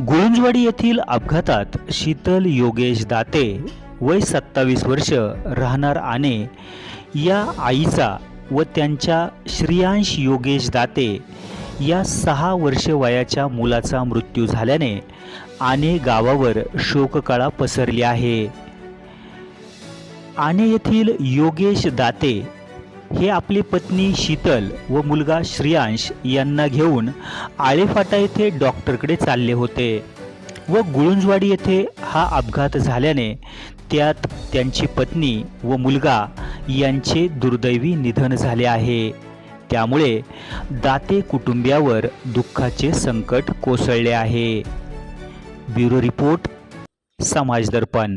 गुळुंजवाडी येथील अपघातात शीतल योगेश दाते वय सत्तावीस वर्ष राहणार आणे या आईचा व त्यांच्या श्रियांश योगेश दाते या सहा वर्ष वयाच्या मुलाचा मृत्यू झाल्याने आणे गावावर शोककळा पसरली आहे. आणे येथील योगेश दाते हे आपली पत्नी शीतल व मुलगा श्रियांश यांना घेऊन आळेफाटा येथे डॉक्टरकडे चालले होते व गुळुंजवाडी येथे हा अपघात झाल्याने त्यात त्यांची पत्नी व मुलगा यांचे दुर्दैवी निधन झाले आहे. त्यामुळे दाते कुटुंबियावर दुःखाचे संकट कोसळले आहे. ब्युरो रिपोर्ट समाज दर्पण.